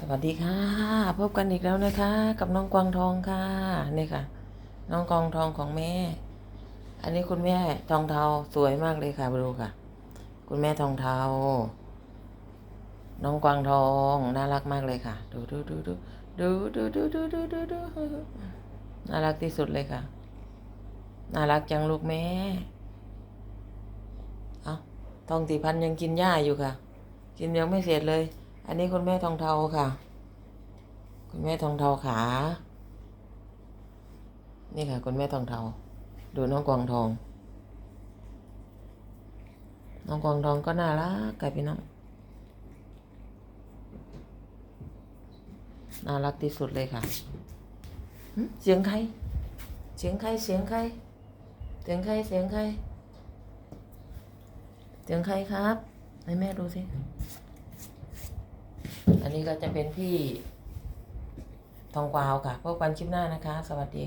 สวัสดีค่ะ พบกันอีกแล้วนะคะ กับน้องกวางทองค่ะนี่ค่ะ น้องกวางทองของแม่ อันนี้คุณแม่ทองเทาสวยมากเลยค่ะดูค่ะ คุณแม่ทองเทา น้องกวางทองน่ารักมากเลยค่ะ ดูดูดูดูดูดูดูดูดูดูดูน่ารักที่สุดเลยค่ะ น่ารักจังลูกแม่เอาทองตีพันยังกินหญ้าอยู่ค่ะ กินยังไม่เสร็จเลย อันนี้คุณแม่ทองเทาค่ะ คุณแม่ทองเทาขา นี่ค่ะ คุณแม่ทองเทา ดูน้องกวางทอง น้องกวางทองก็น่ารักกับพี่น้อง น่ารักที่สุดเลยค่ะ เสียงใคร เสียงใคร เสียงใคร เสียงใคร เสียงใคร เสียงใครครับ ให้แม่ดูสิ อันนี้ก็จะเป็นพี่ทองกวาวค่ะ พบกันคลิปหน้านะคะ สวัสดี